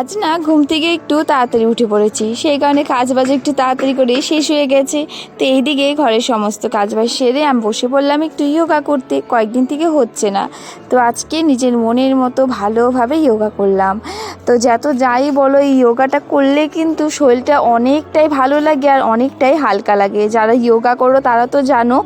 আজ না ঘুম থেকে একটু তাড়াতাড়ি উঠে পড়েছি। সেই কারণে কাজ বাজ একটু তাড়াতাড়ি করে শেষ হয়ে গেছে। তো এইদিকে ঘরের সমস্ত কাজ বাজ সেরে আমি বসে পড়লাম একটু ইয়োগা করতে। কয়েকদিন থেকে হচ্ছে না। তো আজকে নিজের মনের মতো ভালোভাবে ইয়োগা করলাম। তো যত যাই বলো এই ইয়োগাটা করলে কিন্তু শরীরটা অনেকটাই ভালো লাগে আর অনেকটাই হালকা লাগে। যারা ইয়োগা করো তারা তো জানো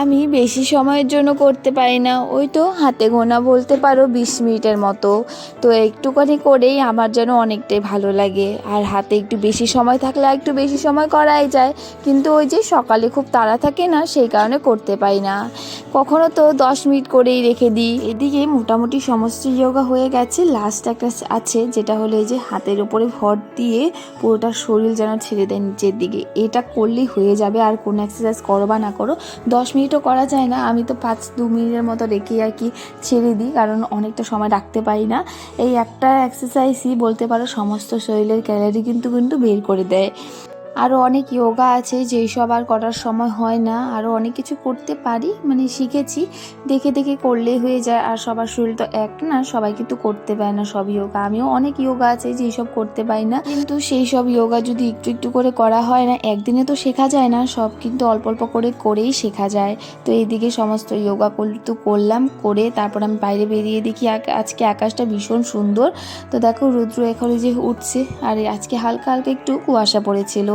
আমি বেশি সময়ের জন্য করতে পারি না। ওই তো হাতে গোনা বলতে পারো বিশ মিনিটের মতো। তো একটুখানি করেই আমার যেন অনেকটাই ভালো লাগে। আর হাতে একটু বেশি সময় থাকলে একটু বেশি সময় করাই যায়। কিন্তু ওই যে সকালে খুব তাড়া থাকে না, সেই কারণে করতে পারি না। কখনো তো দশ মিনিট করেই রেখে দিই। এদিকে মোটামুটি সমস্ত যোগা হয়ে গেছে। লাস্ট একটা আছে, যেটা হলো এই যে হাতের ওপরে ভর দিয়ে পুরোটা শরীর যেন ছেড়ে দেয় নিচের দিকে। এটা করলেই হয়ে যাবে। আর কোনো এক্সারসাইজ করো বা না করো, দশ মিনিটও করা যায় না। আমি তো পাঁচ, দু মিনিটের মতো রেখে আর কি ছেড়ে দিই, কারণ অনেকটা সময় রাখতে পারি না। এই একটা এক্সারসাইজই বলতে পারো, সমস্ত শরীরের ক্যালারি কিন্তু কিন্তু বের করে দেয়। আরও অনেক যোগা আছে, যেই সব আর করার সময় হয় না। আরও অনেক কিছু করতে পারি মানে শিখেছি। দেখে দেখে করলেই হয়ে যায়, আর সবার শরীর তো এক না, সবাই কিন্তু করতে পারে না সব যোগা আমিও অনেক যোগা আছে, যেই সব করতে পারি না। কিন্তু সেই সব যোগা যদি একটু একটু করে করা হয় না, একদিনে তো শেখা যায় না, সব কিন্তু অল্প অল্প করে করেই শেখা যায়। তো এইদিকে সমস্ত যোগা তো করলাম, করে তারপর আমি বাইরে বেরিয়ে দেখি আজকে আকাশটা ভীষণ সুন্দর। তো দেখো রুদ্র এখনও যে উঠছে, আর আজকে হালকা হালকা একটু কুয়াশা পড়েছিল।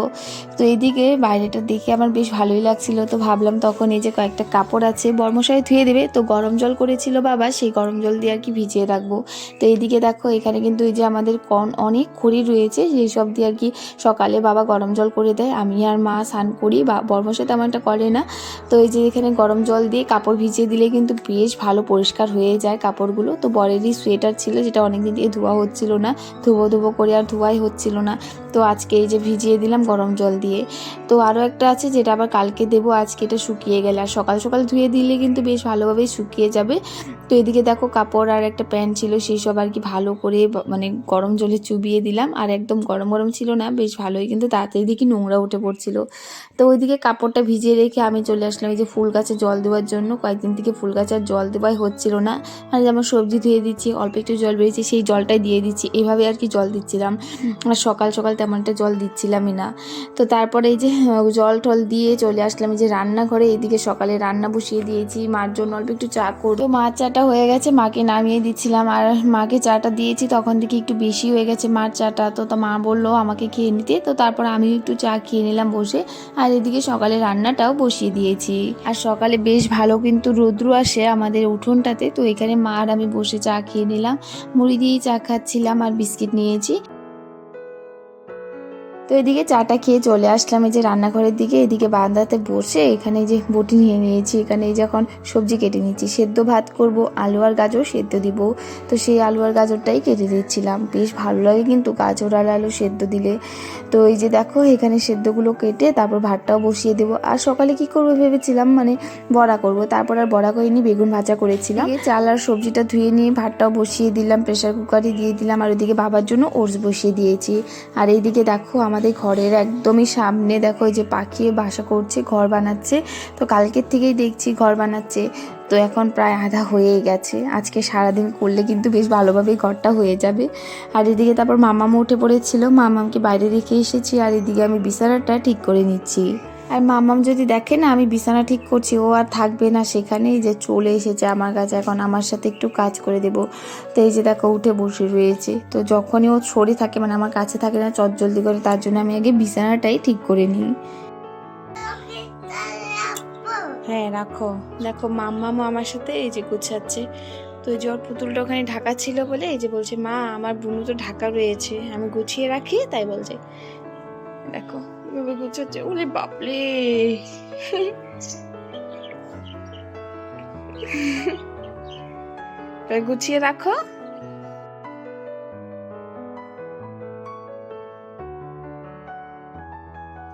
তো এইদিকে বাইরেটা দেখে আমার বেশ ভালোই লাগছিল। তো ভাবলাম তখন এই যে কয়েকটা কাপড় আছে, বর্মশাই ধুয়ে দেবে। তো গরম জল করেছিল বাবা, সেই গরম জল দিয়ে আর কি ভিজিয়ে রাখব। তো এইদিকে দেখো, এখানে কিন্তু এই যে আমাদের কন অনেক খড়ি রয়েছে, সেই সব দিয়ে আর কি সকালে বাবা গরম জল করে দেয়। আমি আর মা স্নান করি, বা বর্মশাই একটা করে না। তো এই যে এখানে গরম জল দিয়ে কাপড় ভিজিয়ে দিলে কিন্তু বেশ ভালো পরিষ্কার হয়ে যায় কাপড়গুলো। তো বরেরই সোয়েটার ছিল, যেটা অনেকদিন দিয়ে ধোয়া হচ্ছিল না, ধুবো ধুবো করে আর ধোয়াই হচ্ছিল না। তো আজকে এই যে ভিজিয়ে দিলাম গরম জল দিয়ে। তো আরও একটা আছে যেটা আবার কালকে দেবো, আজকে এটা শুকিয়ে গেলে। আর সকাল সকাল ধুয়ে দিলে কিন্তু বেশ ভালোভাবেই শুকিয়ে যাবে। তো এদিকে দেখো কাপড় আর একটা প্যান্ট ছিল সেই সব আর কি ভালো করে মানে গরম জলে চুবিয়ে দিলাম। আর একদম গরম গরম ছিল না বেশ ভালোই কিন্তু তাড়াতাড়ি দেখি নোংরা উঠে পড়ছিল। তো ওইদিকে কাপড়টা ভিজিয়ে রেখে আমি চলে আসলাম এই যে ফুল গাছে জল দেওয়ার জন্য। কয়েকদিন থেকে ফুল গাছে আর জল দেওয়াই হচ্ছিল না। মানে যেমন সবজি ধুয়ে দিচ্ছি অল্প একটু জল বেরিয়েছে সেই জলটাই দিয়ে দিচ্ছি। এইভাবে আর কি জল দিচ্ছিলাম। আর সকাল সকাল তেমন একটা জল দিচ্ছিলামই না। তো তারপরে এই যে জল টল দিয়ে চলে আসলাম এই যে রান্নাঘরে। এদিকে সকালে রান্না বসিয়ে দিয়েছি মার জন্য অল্প একটু চা করব। তো মার চাটা হয়ে গেছে, মাকে নামিয়ে দিচ্ছিলাম। আর মাকে চাটা দিয়েছি, তখন থেকে একটু বেশি হয়ে গেছে মার চাটা। তো তা মা বলল, আমাকে খেয়ে নিতে। তো তারপর আমিও একটু চা খেয়ে নিলাম বসে। আর এদিকে সকালে রান্নাটাও বসিয়ে দিয়েছি। আর সকালে বেশ ভালো কিন্তু রৌদ্র আসে আমাদের উঠোনটাতে। তো এখানে মা আর আমি বসে চা খেয়ে নিলাম। মুড়ি দিয়েই চা খাচ্ছিলাম আর বিস্কিট নিয়েছি। তো এদিকে চাটা খেয়ে চলে আসলাম এই যে রান্নাঘরের দিকে এদিকে বারান্দাতে বসে এখানে যে বটি নিয়ে নিয়েছি এখানে এই যখন সবজি কেটে নিয়েছি সেদ্ধ ভাত করব আলু আর গাজর সেদ্ধ দিব। তো সেই আলু আর গাজরটাই কেটে দিচ্ছিলাম। বেশ ভালো লাগে কিন্তু গাজর আর আলু সেদ্ধ দিলে। তো এই যে দেখো এখানে সেদ্ধগুলো কেটে তারপর ভাতটাও বসিয়ে দেবো। আর সকালে কি করব ভেবেছিলাম মানে বড়া করব। তারপর আর বড়া করিনি বেগুন ভাজা করেছিলাম। এই চাল আর সবজিটা ধুয়ে নিয়ে ভাতটাও বসিয়ে দিলাম প্রেশার কুকারে দিয়ে দিলাম। আর ওইদিকে বাবার জন্য ওটস বসিয়ে দিয়েছি। আর এইদিকে দেখো আমাদের ঘরের একদমই সামনে, দেখো যে পাখি বাসা করছে, ঘর বানাচ্ছে। তো কালকের থেকেই দেখছি ঘর বানাচ্ছে। তো এখন প্রায় আধা হয়েই গেছে। আজকে সারাদিন করলে কিন্তু বেশ ভালোভাবেই ঘরটা হয়ে যাবে। আর এদিকে তারপর মামামও উঠে পড়েছিল। মামামকে বাইরে রেখে এসেছি আর এদিকে আমি বিছানাটা ঠিক করে নিচ্ছি। আর মামাম যদি দেখে না, আমি বিছানা ঠিক করছি, ও আর থাকবে না সেখানেই যে চলে এসেছে আমার কাছে, এখন আমার সাথে একটু কাজ করে দেবো। তো এই যে দেখো, উঠে বসে রয়েছে। তো যখনই ও সরে থাকে মানে আমার কাছে থাকে না, চটজলদি করে, তার জন্য আমি আগে বিছানাটাই ঠিক করে নিই। হ্যাঁ রাখো। দেখো, মাম্মামও আমার সাথে এই যে গুছাচ্ছে। তো এই যে ওর পুতুলটা ওখানে ঢাকা ছিল বলে, এই যে বলছে, মা, আমার বুনু তো ঢাকা রয়েছে। আমি গুছিয়ে রাখি, তাই বলছে। দেখো। এভাবে গুছাচ্ছে ওরে বাপরে। গুছিয়ে রাখো।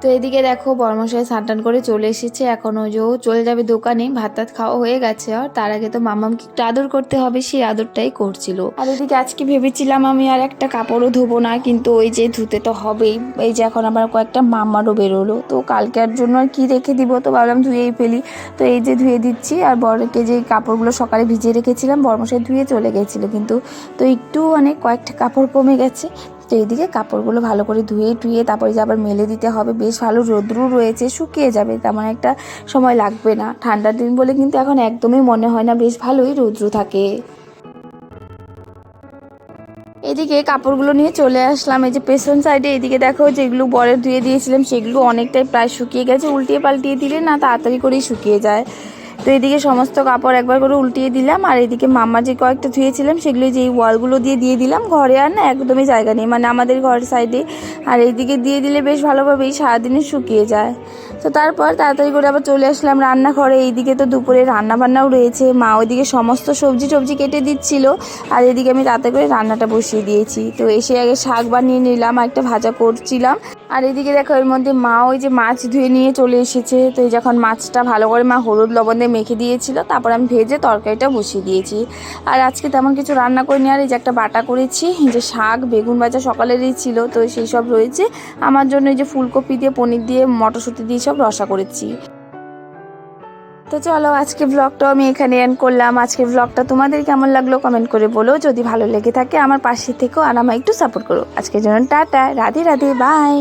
তো এদিকে দেখো বর্মশাই স্নান করে চলে এসেছে। এখন ওই যে চলে যাবে দোকানে ভাত টাত খাওয়া হয়ে গেছে আর। তার আগে তো মামামকে একটু আদর করতে হবে সেই আদরটাই করছিল। আর এদিকে আজকে ভেবেছিলাম আমি আর একটা কাপড়ও ধোবো না, কিন্তু ওই যে ধুতে তো হবেই। এই যে এখন আবার কয়েকটা মামারও বেরোলো। তো কালকের জন্য আর কি রেখে দিব তো ভাবলাম ধুয়েই ফেলি। তো এই যে ধুয়ে দিচ্ছি আর বড়কে যে কাপড়গুলো সকালে ভিজিয়ে রেখেছিলাম, বর্মশাই ধুয়ে চলে গেছিল কিন্তু। তো একটু অনেক কয়েকটা কাপড় কমে গেছে। তো এইদিকে কাপড়গুলো ভালো করে ধুয়ে টুয়ে তারপরে যে আবার মেলে দিতে হবে। বেশ ভালো রোদ্রু রয়েছে, শুকিয়ে যাবে, তেমন একটা সময় লাগবে না। ঠান্ডার দিন বলে কিন্তু এখন একদমই মনে হয় না, বেশ ভালোই রৌদ্র থাকে। এদিকে কাপড়গুলো নিয়ে চলে আসলাম, এই যে পেছন সাইডে এদিকে দেখো যেগুলো বরে ধুয়ে দিয়েছিলাম, সেগুলো অনেকটাই প্রায় শুকিয়ে গেছে, উল্টিয়ে পাল্টিয়ে দিলে না তাড়াতাড়ি করেই শুকিয়ে যায়। তো এদিকে সমস্ত কাপড় একবার করে উল্টিয়ে দিলাম, আর এদিকে মামা যে কয়েকটা ধুয়েছিলাম সেগুলো যে ওয়ালগুলো দিয়ে দিয়ে দিলাম, ঘরে আর না একদমই জায়গা নেই মানে আমাদের ঘরের সাইডে। আর এইদিকে দিয়ে দিলে বেশ ভালোভাবেই সারাদিনে শুকিয়ে যায়। তো তারপর তাড়াতাড়ি করে আবার চলে আসলাম রান্নাঘরে, এইদিকে তো দুপুরে রান্না বান্নাও রয়েছে, মা ওইদিকে সমস্ত সবজি টবজি কেটে দিচ্ছিল, আর এদিকে আমি তাড়াতাড়ি করে রান্নাটা বসিয়ে দিয়েছি। তো এসে আগে শাক বানিয়ে নিলাম, আর একটা ভাজা করছিলাম। আর এদিকে দেখো, এর মধ্যে মা ওই যে মাছ ধুয়ে নিয়ে চলে এসেছে। তো এই যখন মাছটা ভালো করে মা হলুদ লবণ মেখে দিয়েছিল, তারপর আমি ভেজে তরকারিটা বসিয়ে দিয়েছি। আর আজকে তেমন কিছু রান্না করিনি, আর এই যে একটা বাটা করেছি যে শাক, বেগুন ভাজা সকালেরই ছিল, তো সেই সব রয়েছে। আমার জন্য এই যে ফুলকপি দিয়ে, পনির দিয়ে, মটরশুঁটি দিয়ে সব রসা করেছি। তো চলো, আজকে ব্লগটাও আমি এখানে এন্ড করলাম। আজকে ব্লগটা তোমাদের কেমন লাগল কমেন্ট করে বলো। যদি ভালো লেগে থাকে, আমার পাশে থেকেও আর আমায় একটু সাপোর্ট করো। আজকের জন্য টাটা, রাধে রাধে বাই